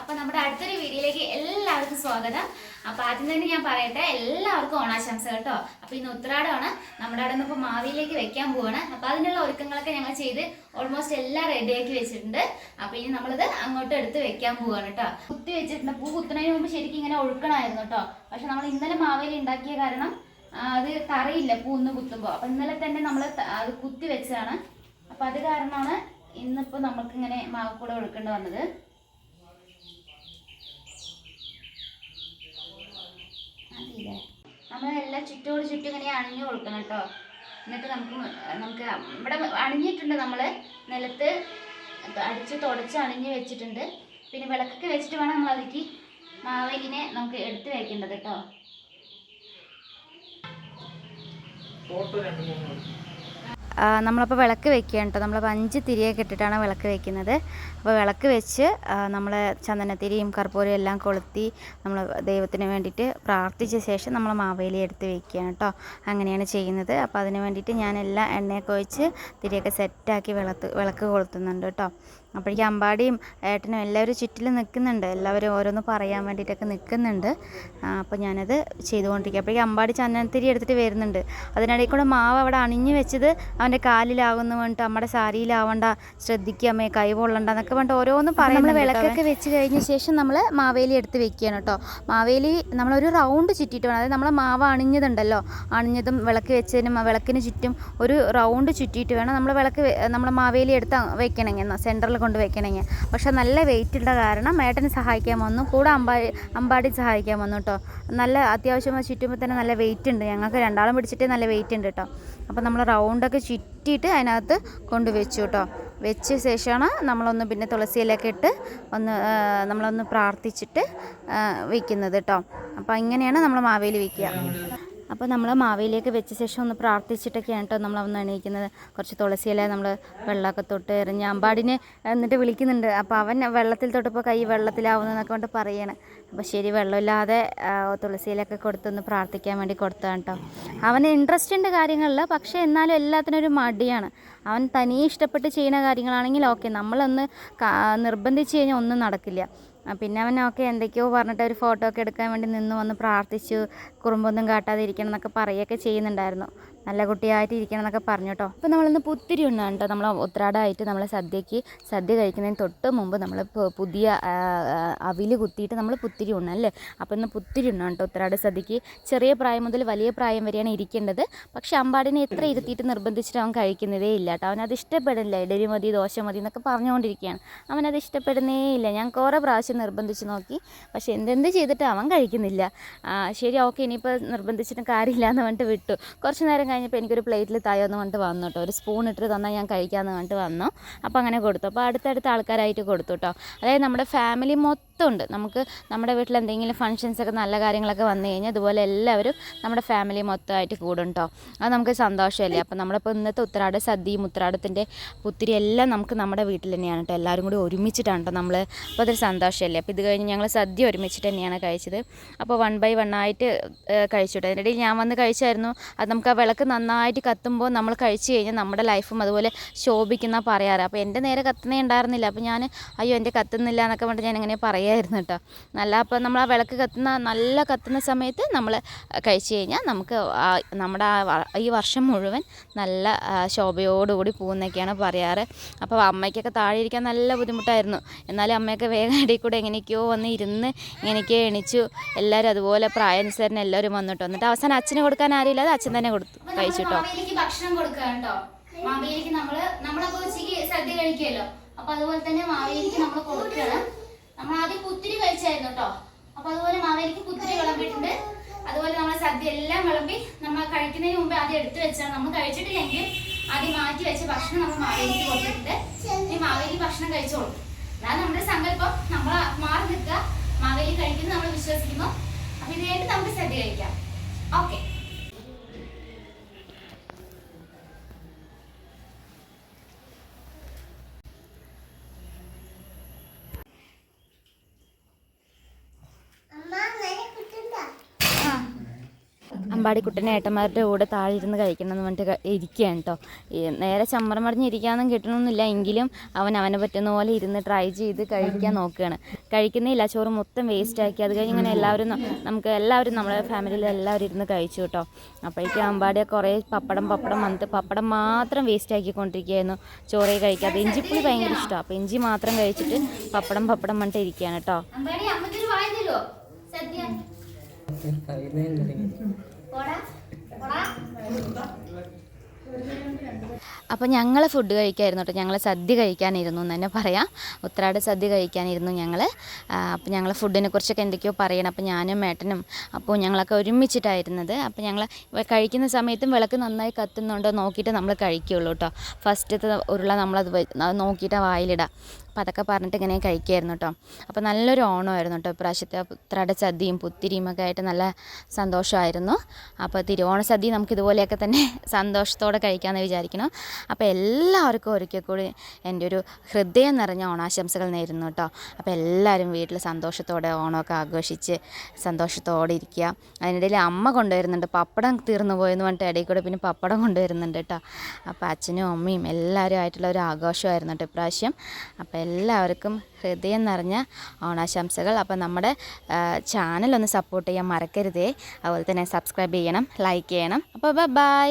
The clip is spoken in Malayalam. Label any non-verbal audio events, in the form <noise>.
അപ്പൊ നമ്മുടെ അടുത്തൊരു വീഡിയോയിലേക്ക് എല്ലാവർക്കും സ്വാഗതം. അപ്പൊ ആദ്യം തന്നെ ഞാൻ പറയട്ടെ എല്ലാവർക്കും ഓണാശംസ കേട്ടോ. അപ്പൊ ഇന്ന് ഉത്രാടമാണ്. നമ്മുടെ അവിടെ നിന്ന് ഇപ്പൊ മാവിയിലേക്ക് വെക്കാൻ പോവാണ്. അപ്പൊ അതിനുള്ള ഒരുക്കങ്ങളൊക്കെ ഞങ്ങൾ ചെയ്ത് ഓൾമോസ്റ്റ് എല്ലാം റെഡിയാക്കി വെച്ചിട്ടുണ്ട്. അപ്പൊ ഇനി നമ്മളിത് അങ്ങോട്ട് എടുത്ത് വെക്കാൻ പോവാണ് കേട്ടോ. കുത്തി വെച്ചിട്ടുണ്ട്. പൂ കുത്തുന്നതിന് മുമ്പ് ശരിക്കും ഇങ്ങനെ ഒഴുക്കണമായിരുന്നു കേട്ടോ. പക്ഷെ നമ്മൾ ഇന്നലെ മാവേലി ഉണ്ടാക്കിയ കാരണം അത് തറയില്ല പൂന്ന് കുത്തുമ്പോൾ അപ്പൊ ഇന്നലെ തന്നെ നമ്മൾ അത് കുത്തി വെച്ചതാണ്. അപ്പൊ അത് കാരണമാണ് ഇന്നിപ്പോ നമുക്കിങ്ങനെ മാവ് കൂടെ ഒഴുക്കേണ്ടി വന്നത്. അതില്ലേ നമ്മളെല്ലാം ചുറ്റോട് ചുറ്റും ഇങ്ങനെ അണിഞ്ഞു കൊടുക്കണം കേട്ടോ. എന്നിട്ട് നമുക്ക് നമുക്ക് ഇവിടെ അണിഞ്ഞിട്ടുണ്ട് നമ്മൾ നിലത്ത് അടിച്ച് തുടച്ച് അണിഞ്ഞ് വെച്ചിട്ടുണ്ട്. പിന്നെ വിളക്കൊക്കെ വെച്ചിട്ട് വേണം നമ്മൾ അതിലേക്ക് മാവേലിനെ നമുക്ക് എടുത്ത് വയ്ക്കേണ്ടത് കേട്ടോ. ഫോട്ടോ രണ്ട് മൂന്ന് നമ്മളപ്പോൾ വിളക്ക് വെക്കുകയാണ് കേട്ടോ നമ്മൾ അഞ്ച് തിരിയൊക്കെ ഇട്ടിട്ടാണ് വിളക്ക് വെക്കുന്നത്. അപ്പോൾ വിളക്ക് വെച്ച് നമ്മൾ ചന്ദനത്തിരിയും കർപ്പൂരയും എല്ലാം കൊളുത്തി നമ്മൾ ദൈവത്തിന് വേണ്ടിയിട്ട് പ്രാർത്ഥിച്ച ശേഷം നമ്മൾ മാവേലി എടുത്ത് വെക്കുകയാണ് കേട്ടോ അങ്ങനെയാണ് ചെയ്യുന്നത്. അപ്പോൾ അതിന് വേണ്ടിയിട്ട് ഞാൻ എല്ലാം എണ്ണയൊക്കെ ഒഴിച്ച് തിരിയൊക്കെ സെറ്റാക്കി വിളത്ത് വിളക്ക് കൊളുത്തുന്നുണ്ട് കേട്ടോ അപ്പോഴേക്കും അമ്പാടിയും ഏട്ടനും എല്ലാവരും ചുറ്റിലും നിൽക്കുന്നുണ്ട്. എല്ലാവരും ഓരോന്ന് പറയാൻ വേണ്ടിയിട്ടൊക്കെ നിൽക്കുന്നുണ്ട്. അപ്പോൾ ഞാനത് ചെയ്തുകൊണ്ടിരിക്കുക അപ്പോഴേക്കും അമ്പാടി ചന്ദനത്തിരി എടുത്തിട്ട് വരുന്നുണ്ട്. അതിനിടയിൽ കൂടെ മാവ് അവിടെ അണിഞ്ഞു വെച്ചത് അവന്റെ കാലിലാവുന്ന പറഞ്ഞിട്ട് നമ്മുടെ സാരിയിലാവണ്ട ശ്രദ്ധിക്കാമേ കൈ പൊള്ളണ്ട എന്നൊക്കെ പറഞ്ഞിട്ട് ഓരോന്നും പറയും നമ്മൾ വിളക്കൊക്കെ വെച്ച് കഴിഞ്ഞ ശേഷം നമ്മൾ മാവേലി എടുത്ത് വെക്കുകയാണ് കേട്ടോ. മാവേലി നമ്മളൊരു റൗണ്ട് ചുറ്റിയിട്ട് വേണം. അതായത് നമ്മൾ മാവ് അണിഞ്ഞതുണ്ടല്ലോ. അണിഞ്ഞതും വിളക്ക് വെച്ചതിനും ആ വിളക്കിന് ചുറ്റും ഒരു റൗണ്ട് ചുറ്റിയിട്ട് വേണം നമ്മൾ വിളക്ക് നമ്മൾ മാവേലി എടുത്ത് വെക്കണമെങ്കിൽ എന്നാൽ സെന്ററിൽ കൊണ്ട് വെക്കണമെങ്കിൽ പക്ഷേ നല്ല വെയിറ്റ് ഉള്ള കാരണം ഏട്ടന് സഹായിക്കാൻ വന്നു. കൂടെ അമ്പാടി അമ്പാടി സഹായിക്കാൻ വന്നു കേട്ടോ. നല്ല അത്യാവശ്യം ചുറ്റുമ്പോൾ തന്നെ നല്ല വെയിറ്റ് ഉണ്ട്. ഞങ്ങൾക്ക് രണ്ടാളും പിടിച്ചിട്ട് നല്ല വെയിറ്റ് ഉണ്ട് കേട്ടോ. അപ്പോൾ നമ്മൾ റൗണ്ടൊക്കെ ചുറ്റിയിട്ട് അതിനകത്ത് കൊണ്ട് വെച്ചു കേട്ടോ. വെച്ച ശേഷമാണ് നമ്മളൊന്ന് പിന്നെ തുളസിയിലൊക്കെ ഇട്ട് ഒന്ന് നമ്മളൊന്ന് പ്രാർത്ഥിച്ചിട്ട് വയ്ക്കുന്നത് കേട്ടോ. അപ്പോൾ ഇങ്ങനെയാണ് നമ്മൾ മാവേലി വയ്ക്കുക അപ്പോൾ നമ്മൾ മാവേലിയൊക്കെ വെച്ച ശേഷം ഒന്ന് പ്രാർത്ഥിച്ചിട്ടൊക്കെയാണ് കേട്ടോ നമ്മൾ ഒന്ന് എണീക്കുന്നത്. കുറച്ച് തുളസിയില നമ്മൾ വെള്ളമൊക്കെ തൊട്ട് എറിഞ്ഞ് അമ്പാടിനെ എന്നിട്ട് വിളിക്കുന്നുണ്ട്. അപ്പോൾ അവൻ വെള്ളത്തിൽ തൊട്ടപ്പോൾ കൈ വെള്ളത്തിലാവുന്നതെന്നൊക്കെ കൊണ്ട് പറയാണ്. അപ്പോൾ ശരി വെള്ളമില്ലാതെ തുളസിയിലൊക്കെ കൊടുത്തൊന്ന് പ്രാർത്ഥിക്കാൻ വേണ്ടി കൊടുത്തതാണ് കേട്ടോ അവന് ഇൻട്രസ്റ്റ് ഉണ്ട് കാര്യങ്ങളിൽ പക്ഷേ എന്നാലും എല്ലാത്തിനും ഒരു മടിയാണ്. അവൻ തനിയെ ഇഷ്ടപ്പെട്ട് ചെയ്യുന്ന കാര്യങ്ങളാണെങ്കിൽ ഓക്കെ നമ്മളൊന്ന് നിർബന്ധിച്ച് കഴിഞ്ഞാൽ ഒന്നും നടക്കില്ല. പിന്നെ അവൻ ഒക്കെ എന്തൊക്കെയോ പറഞ്ഞിട്ട് ഒരു ഫോട്ടോ ഒക്കെ എടുക്കാൻ വേണ്ടി നിന്ന് വന്ന് പ്രാർത്ഥിച്ചു. കുറുമ്പൊന്നും കാട്ടാതെ ഇരിക്കണം എന്നൊക്കെ പറയുകയൊക്കെ ചെയ്യുന്നുണ്ടായിരുന്നു. നല്ല കുട്ടിയായിട്ട് ഇരിക്കണം എന്നൊക്കെ പറഞ്ഞു കേട്ടോ. അപ്പോൾ നമ്മളിന്ന് പുത്തിരി ഉണ്ണാണ് കേട്ടോ. നമ്മൾ ഉത്രാടമായിട്ട് നമ്മൾ സദ്യക്ക് സദ്യ കഴിക്കുന്നതിന് തൊട്ട് മുമ്പ് നമ്മൾ പുതിയ അവിൽ കുത്തിയിട്ട് നമ്മൾ പുത്തിരി ഉണ്ണാം അല്ലേ? അപ്പോൾ ഇന്ന് പുത്തിരി ഉണ്ണാണ് കേട്ടോ ഉത്രാട സദ്യക്ക്. ചെറിയ പ്രായം മുതൽ വലിയ പ്രായം വരെയാണ് ഇരിക്കേണ്ടത്. പക്ഷേ അമ്പാടിനെ എത്ര ഇരുത്തിയിട്ട് നിർബന്ധിച്ചിട്ട് അവൻ കഴിക്കുന്നതേ ഇല്ല കേട്ടോ. അവനത് ഇഷ്ടപ്പെടില്ല. ഇടരി മതി ദോശ മതി എന്നൊക്കെ പറഞ്ഞുകൊണ്ടിരിക്കുകയാണ്. അവനത് ഇഷ്ടപ്പെടുന്നേ ഇല്ല. ഞാൻ കുറേ പ്രാവശ്യം നിർബന്ധിച്ച് നോക്കി. പക്ഷേ എന്തെന്ത് ചെയ്തിട്ട് അവൻ കഴിക്കുന്നില്ല. ശരി ഓക്കെ ഇനിയിപ്പോൾ നിർബന്ധിച്ചിട്ട് കാര്യമില്ല എന്ന് പറഞ്ഞിട്ട് വിട്ടു. കുറച്ച് നേരം കഴിഞ്ഞപ്പോൾ എനിക്കൊരു പ്ലേറ്റിൽ തായോ എന്ന് പറഞ്ഞിട്ട് വന്നു കേട്ടോ ഒരു സ്പൂൺ ഇട്ട് തന്നാൽ ഞാൻ കഴിക്കാമെന്ന് പറഞ്ഞിട്ട് വന്നു. അപ്പോൾ അങ്ങനെ കൊടുത്തു. അപ്പോൾ അടുത്തടുത്ത ആൾക്കാരായിട്ട് കൊടുത്തു കേട്ടോ അതായത് നമ്മുടെ ഫാമിലി മൊത്തം ഉണ്ട്. നമുക്ക് നമ്മുടെ വീട്ടിൽ എന്തെങ്കിലും ഫങ്ഷൻസ് ഒക്കെ നല്ല കാര്യങ്ങളൊക്കെ വന്നു കഴിഞ്ഞാൽ അതുപോലെ എല്ലാവരും നമ്മുടെ ഫാമിലി മൊത്തമായിട്ട് കൂടും കേട്ടോ അത് നമുക്ക് സന്തോഷമല്ലേ? അപ്പോൾ നമ്മളിപ്പോൾ ഇന്നത്തെ ഉത്രാട സദ്യയും ഉത്രാടത്തിന്റെ പുത്തിരി എല്ലാം നമുക്ക് നമ്മുടെ വീട്ടിൽ തന്നെയാണ് കേട്ടോ എല്ലാവരും കൂടി ഒരുമിച്ചിട്ടാണ് കേട്ടോ നമ്മൾ അപ്പോൾ അതൊരു സന്തോഷമല്ലേ? അപ്പോൾ ഇത് കഴിഞ്ഞ് ഞങ്ങൾ സദ്യ ഒരുമിച്ചിട്ട് തന്നെയാണ് കഴിച്ചത്. അപ്പോൾ വൺ ബൈ വൺ ആയിട്ട് ഏഹ്, കഴിച്ചു കേട്ടോ അതിനിടയിൽ ഞാൻ വന്ന് കഴിച്ചായിരുന്നു. അത് നമുക്ക് ആ വിളക്ക് നന്നായിട്ട് കത്തുമ്പോൾ നമ്മൾ കഴിച്ചു കഴിഞ്ഞാൽ നമ്മുടെ ലൈഫും അതുപോലെ ശോഭിക്കുന്ന പറയാറ്. അപ്പോൾ എന്റെ നേരെ കത്തുന്നേ ഉണ്ടായിരുന്നില്ല. അപ്പോൾ ഞാൻ അയ്യോ എന്റെ കത്തുന്നില്ല എന്നൊക്കെ പറഞ്ഞിട്ട് ഞാൻ ഇങ്ങനെ പറയായിരുന്നു കേട്ടോ. നല്ല അപ്പോൾ നമ്മൾ ആ വിളക്ക് കത്തുന്ന നല്ല കത്തുന്ന സമയത്ത് നമ്മൾ കഴിച്ചു കഴിഞ്ഞാൽ നമുക്ക് നമ്മുടെ ഈ വർഷം മുഴുവൻ നല്ല ശോഭയോടുകൂടി പോകുന്നൊക്കെയാണ് പറയാറ്. അപ്പോൾ അമ്മയ്ക്കൊക്കെ താഴെ ഇരിക്കാൻ നല്ല ബുദ്ധിമുട്ടായിരുന്നു. എന്നാലും അമ്മയൊക്കെ വേഗം ഇടയിൽ കൂടെ എങ്ങനെയൊക്കെയോ വന്ന് ഇരുന്ന് ഇങ്ങനെയൊക്കെ എണിച്ചു. എല്ലാവരും അതുപോലെ പ്രായാനുസരണം എല്ലാവരും വന്നിട്ട്? എന്നിട്ട് അവസാനം അച്ഛന് കൊടുക്കാൻ ആരുമില്ല അത് അച്ഛൻ തന്നെ കൊടുത്തു കഴിച്ചിട്ടോ? ഭക്ഷണം കൊടുക്കാട്ടോ കേട്ടോ. മാവേലിക്ക് നമ്മൾ നമ്മളപ്പോ ഉച്ചയ്ക്ക് സദ്യ കഴിക്കുമല്ലോ. അപ്പൊ അതുപോലെ തന്നെ മാവേലിക്ക് നമ്മൾ കൊടുക്കണം നമ്മൾ ആദ്യം കുത്തിരി കഴിച്ചായിരുന്നു കേട്ടോ. അപ്പൊ അതുപോലെ മാവേലിക്ക് കുത്തിരി വിളമ്പിട്ടുണ്ട് അതുപോലെ നമ്മൾ സദ്യ എല്ലാം വിളമ്പി നമ്മൾ കഴിക്കുന്നതിന് മുമ്പ് ആദ്യം എടുത്തു വെച്ചാണ്. നമ്മൾ കഴിച്ചിട്ടില്ലെങ്കിൽ ആദ്യം മാറ്റി വെച്ച ഭക്ഷണം നമ്മൾ മാവേലിക്ക് കൊടുത്തിട്ടുണ്ട്. ഇനി മാവേലി ഭക്ഷണം കഴിച്ചോളും. അതാണ് നമ്മുടെ സങ്കല്പം. നമ്മൾ മാറി നിൽക്കുക. മാവേലി കഴിക്കുന്നു നമ്മൾ വിശ്വസിക്കുന്നു. അപ്പൊ ഇത് കഴിഞ്ഞിട്ട് നമുക്ക് സദ്യ കഴിക്കാം ഓക്കെ അമ്പാടിക്കുട്ടനെ ഏട്ടന്മാരുടെ കൂടെ താഴെ ഇരുന്ന് കഴിക്കണം എന്ന് പറഞ്ഞിട്ട് ഇരിക്കുകയാണ് കേട്ടോ നേരെ ചമ്മറം മറിഞ്ഞ് ഇരിക്കാനൊന്നും കിട്ടണമെന്നില്ല എങ്കിലും അവൻ അവനെ പറ്റുന്ന പോലെ ഇരുന്ന് ട്രൈ ചെയ്ത് കഴിക്കാൻ നോക്കുകയാണ്. കഴിക്കുന്നില്ല. ചോറ് മൊത്തം വേസ്റ്റ് ആക്കി. അത് കഴിഞ്ഞ് ഇങ്ങനെ എല്ലാവരും നമുക്ക് എല്ലാവരും നമ്മുടെ ഫാമിലിയിൽ എല്ലാവരും ഇരുന്ന് കഴിച്ചു കേട്ടോ അപ്പോഴേക്കും അമ്പാടി കുറേ പപ്പടം പപ്പടം വന്നിട്ട് പപ്പടം മാത്രം വേസ്റ്റ് ആക്കിക്കൊണ്ടിരിക്കുകയായിരുന്നു. ചോറേ കഴിക്കാതെ. ഇഞ്ചിപ്പുളി ഭയങ്കര ഇഷ്ടമാണ് അപ്പോൾ ഇഞ്ചി മാത്രം കഴിച്ചിട്ട് പപ്പടം പപ്പടം പറഞ്ഞിട്ട് ഇരിക്കുകയാണ് കേട്ടോ ¿Hora? ¿Hora? അപ്പോൾ ഞങ്ങൾ ഫുഡ് കഴിക്കായിരുന്നു കേട്ടോ ഞങ്ങൾ സദ്യ കഴിക്കാനിരുന്നു എന്ന് തന്നെ പറയാം. ഉത്രാട് സദ്യ കഴിക്കാനിരുന്നു ഞങ്ങൾ അപ്പോൾ ഞങ്ങൾ ഫുഡിനെ കുറിച്ചൊക്കെ എന്തൊക്കെയോ പറയണം. അപ്പോൾ ഞാനും മേട്ടനും അപ്പോൾ ഞങ്ങളൊക്കെ ഒരുമിച്ചിട്ടായിരുന്നത്. അപ്പോൾ ഞങ്ങൾ കഴിക്കുന്ന സമയത്തും വിളക്ക് നന്നായി കത്തുന്നുണ്ടോ നോക്കിയിട്ട് നമ്മൾ കഴിക്കുകയുള്ളൂ കേട്ടോ ഫസ്റ്റത്തെ ഉരുള നമ്മളത് നോക്കിയിട്ട് വായിലിടാം. അപ്പോൾ അതൊക്കെ പറഞ്ഞിട്ട് ഇങ്ങനെ കഴിക്കായിരുന്നു കേട്ടോ അപ്പോൾ നല്ലൊരു ഓണമായിരുന്നു കേട്ടോ ഇപ്രാവശ്യത്തെ ഉത്രാട സദ്യയും പുത്തിരിയും ഒക്കെ ആയിട്ട് നല്ല സന്തോഷമായിരുന്നു. അപ്പോൾ തിരുവോണ സദ്യ നമുക്ക് ഇതുപോലെയൊക്കെ തന്നെ <laughs> സന്തോഷത്തോടെ കഴിക്കാമെന്ന് വിചാരിക്കണം. അപ്പോൾ എല്ലാവർക്കും ഒരിക്കൽ കൂടി എന്റെ ഒരു ഹൃദയം നിറഞ്ഞ ഓണാശംസകൾ നേരുന്നു കേട്ടോ അപ്പോൾ എല്ലാവരും വീട്ടിൽ സന്തോഷത്തോടെ ഓണമൊക്കെ ആഘോഷിച്ച് സന്തോഷത്തോടെ ഇരിക്കുക. അതിനിടയിൽ അമ്മ കൊണ്ടുവരുന്നുണ്ട്. പപ്പടം തീർന്നു പോയെന്ന് പറഞ്ഞിട്ട് ഇടയിൽ കൂടെ പിന്നെ പപ്പടം കൊണ്ടുവരുന്നുണ്ട് കേട്ടോ അപ്പോൾ അച്ഛനും അമ്മയും എല്ലാവരും ആയിട്ടുള്ള ഒരു ആഘോഷമായിരുന്നു കേട്ടോ ഇപ്രാവശ്യം. അപ്പോൾ എല്ലാവർക്കും ഹൃദയം നിറഞ്ഞ ഓണാശംസകൾ. അപ്പോൾ നമ്മുടെ ചാനൽ ഒന്ന് സപ്പോർട്ട് ചെയ്യാൻ മറക്കരുതേ. അതുപോലെ തന്നെ സബ്സ്ക്രൈബ് ചെയ്യണം ലൈക്ക് ചെയ്യണം. അപ്പോൾ ബൈ.